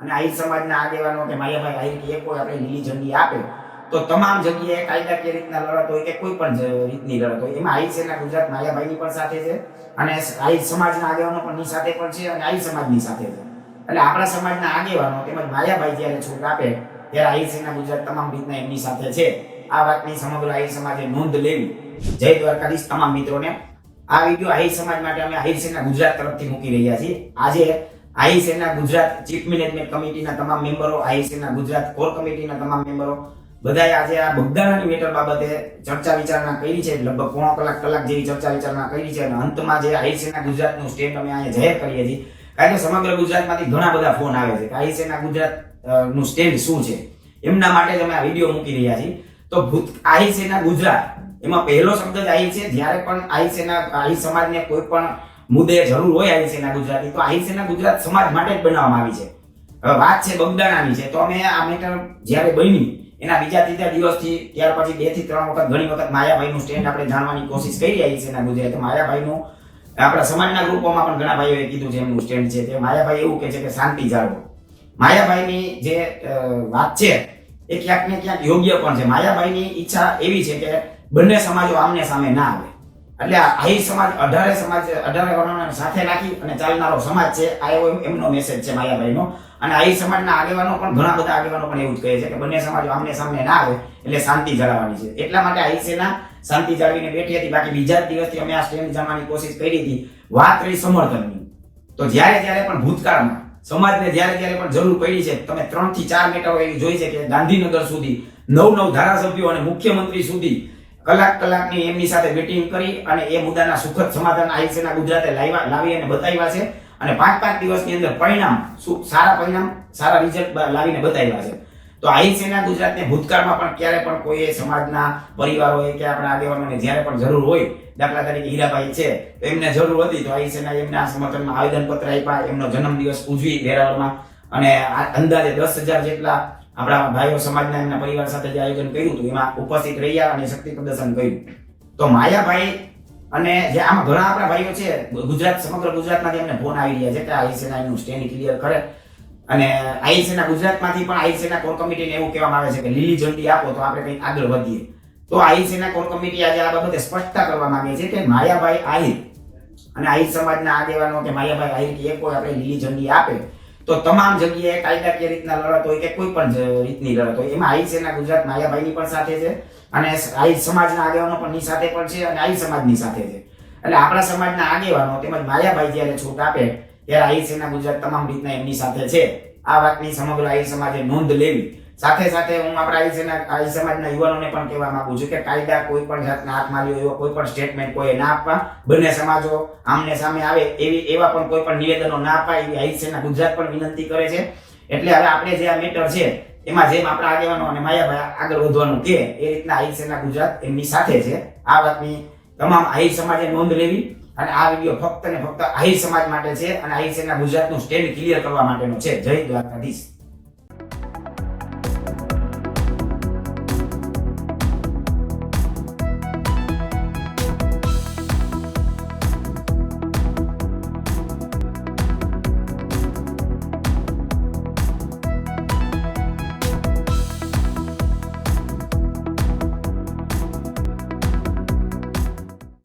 અને આહિર સમાજના આગેવાનો કે માયાભાઈ આહિર એ કોઈ આપણે લીલી ઝંડી આપે, તો તમામ જગ્યાએ કાયદાકીય રીતના લડત હોય કે કોઈ પણ રીતની લડત હોય. એમાં આહિર સેના ગુજરાત માયાભાઈની પણ સાથે છે અને આહિર સમાજના આગેવાનો પણ સાથે પણ છે અને આહિર સમાજની સાથે છે. એટલે આપણા સમાજના આગેવાનો તેમજ માયાભાઈ જ્યારે છૂટ આપે, ત્યારે આહિર સેના ગુજરાત તમામ રીતના એમની સાથે છે. આ વાતની સમગ્ર આહિર સમાજે નોંધ લેવી. જય દ્વારકાધીશ તમામ મિત્રોને. આ વીડિયો આહિર સમાજ માટે અમે આહિર સેના ગુજરાત તરફથી મૂકી રહ્યા છીએ. આજે આહિર સેના ગુજરાત ચીફ મેનેજમેન્ટ કમિટીના તમામ મેમ્બરો, આઈએસએના ગુજરાત કોર કમિટીના તમામ મેમ્બરો, બધાએ આજે આ બગદાણાની મેટર બાબતે ચર્ચા વિચારણા કરી છે, લગભગ પોણો કલાક કલાક જેવી ચર્ચા વિચારણા કરી છે અને અંતમાં જે આઈએસએના ગુજરાતનું સ્ટેન્ડ અમે અહીંયા જાહેર કરીએ છીએ, કારણ કે સમગ્ર ગુજરાતમાંથી ઘણા બધા ફોન આવે છે કે આઈએસએના ગુજરાતનું સ્ટેન્ડ શું છે? એમના માટે જ અમે આ વીડિયો મૂકી રહ્યા છીએ. તો ભૂત આહિર ગુજરાત, એમાં પહેલો શબ્દ જ આઈ છે, જ્યારે પણ આહિર સેના આહિર સમાજને કોઈ પણ મુદ્દે જરૂર હોય આહિર સેના ગુજરાતી, તો આહિર સેના ગુજરાત સમાજ માટે જ બનાવવામાં આવી છે. હવે વાત છે બગદાણાની છે, તો અમે આ મેટર જ્યારે બની એના બીજા ત્રીજા દિવસથી, ત્યાર પછી બેથી ત્રણ વખત, ઘણી વખત માયાભાઈનું સ્ટેન્ડ આપણે જાણવાની કોશિશ કરી આહિર સેના ગુજરાત. તો માયાભાઈનું, આપણા સમાજના ગ્રુપોમાં પણ ઘણા ભાઈઓએ કીધું છે એમનું સ્ટેન્ડ છે તે માયાભાઈ એવું કહે છે કે શાંતિ જાળવો. માયાભાઈની જે વાત છે, એ ક્યાંક ને ક્યાંક યોગ્ય પણ છે. માયાભાઈની ઈચ્છા એવી છે કે બંને સમાજો આમને સામે ના આવે. એટલે આહિર સમાજ, અઢારે સમાજ અઢારે વર્ણોને સાથે રાખી અને ચાલનારો સમાજ છે, આ એવો એમનો મેસેજ છે માયાભાઈનો. અને આહિર સમાજના આગેવાનો પણ, ઘણા બધા આગેવાનો પણ એવું જ કહે છે કે બંને સમાજો આમને સામને ના આવે, એટલે શાંતિ જાળવવાની છે. એટલા માટે આહિર સેના શાંતિ જાળવીને બેઠી હતી. બાકી બીજા દિવસથી અમે આ સ્ટેન્ડ જમવાની કોશિશ કરી હતી. વાત રહી સમર્થનની. તો જ્યારે જ્યારે પણ ભૂતકાળમાં, સમાજને જ્યારે જ્યારે પણ જરૂર પડી છે, તમે ત્રણથી ચાર મેટરો એવી જોઈ છે કે ગાંધીનગર સુધી નવ નવ ધારાસભ્યો અને મુખ્યમંત્રી સુધી કલાક કલાકની એમની સાથે મીટિંગ કરી અને એ મુદ્દાના સુખદ સમાધાન આઈસીના સેના ગુજરાતે લાવ્યા લાવી અને બતાવ્યા છે. અને પાંચ પાંચ દિવસની અંદર પરિણામ સારા પરિણામ, સારા રિઝલ્ટ લાવીને બતાવ્યા છે. તો આઈસીના ગુજરાતને ભૂતકાળમાં પણ ક્યારે પણ કોઈ સમાજના પરિવારોએ કે આપણા આગેવાનોને જ્યારે પણ જરૂર હોય, દાખલા તરીકે હીરાભાઈ છે, તો એમને જરૂર હતી તો આઈસીના સેના એમના સમર્થનમાં આવેદનપત્ર આપ્યા, એમનો જન્મદિવસ ઉજવી વેરાવળમાં. અને અંદાજે દસ હજાર જેટલા આપણા ભાઈઓ સમાજના એમના પરિવાર સાથે જે આયોજન કર્યું હતું, એમાં ઉપસ્થિત રહ્યા અને શક્તિ પ્રદર્શન કર્યું. તો માયાભાઈ અને જે આમાં ઘણા આપણા ભાઈઓ છે, ગુજરાત, સમગ્ર ગુજરાતમાંથી એમને ફોન આવી રહ્યા છે કે આઈસીના એનું સ્ટેન્ડ ક્લિયર કરે. અને આઈસીના ગુજરાતમાંથી પણ આઈસીના કોર કમિટીને એવું કહેવામાં આવે છે કે લીલી ઝંડી આપો તો આપણે કંઈક આગળ વધીએ. તો આઈસીના કોર કમિટી આજે આ બાબતે સ્પષ્ટતા કરવા માંગે છે કે માયાભાઈ આહિર અને આહિર સમાજના આગેવાનો કે માયાભાઈ આહિર કે એ કોઈ આપણે લીલી ઝંડી આપે તો તમામ જગ્યાએ કાયદાકીય રીતના લડત હોય કે કોઈ પણ રીતની લડત હોય એમાં આઈ સેના ગુજરાત માયાભાઈની પણ સાથે છે અને આઈ સમાજના આગેવાનો પણ ની સાથે પણ છે અને આઈ સમાજની સાથે છે. એટલે આપણા સમાજના આગેવાનો તેમજ માયાભાઈ જ્યારે છૂટ આપે ત્યારે આઈ સેના ગુજરાત તમામ રીતના એમની સાથે છે. આ વાતની સમગ્ર આઈ સમાજે નોંધ લેવી. સાથે સાથે હું આપણા આઈ આહિર સમાજના યુવાનોને પણ કહેવા માંગુ છું કે કાયદા કોઈ પણ જાતના હાથ માર્યો એવો કોઈ પણ સ્ટેટમેન્ટ કોઈ ના આપવા. બંને સમાજો આમને સામે આવે એવી એવા પણ કોઈ પણ નિવેદનો ના આપવા એવી આઈ સેના ગુજરાત પણ વિનંતી કરે છે. એટલે હવે આપણે જે આ મેટર છે, એમાં જેમ આપણા આગેવાનો અને માયાભાઈ આગળ વધવાનું કે, એ રીતના આઈ સેના ગુજરાત એમની સાથે છે. આ વાતની તમામ આહિર સમાજે નોંધ લેવી અને આ વીડિયો ફક્ત ને ફક્ત આહિર સમાજ માટે છે અને આહિર સેના ગુજરાતનું સ્ટેન્ડ ક્લિયર કરવા માટેનો છે. જય દ્વારકાધીશ.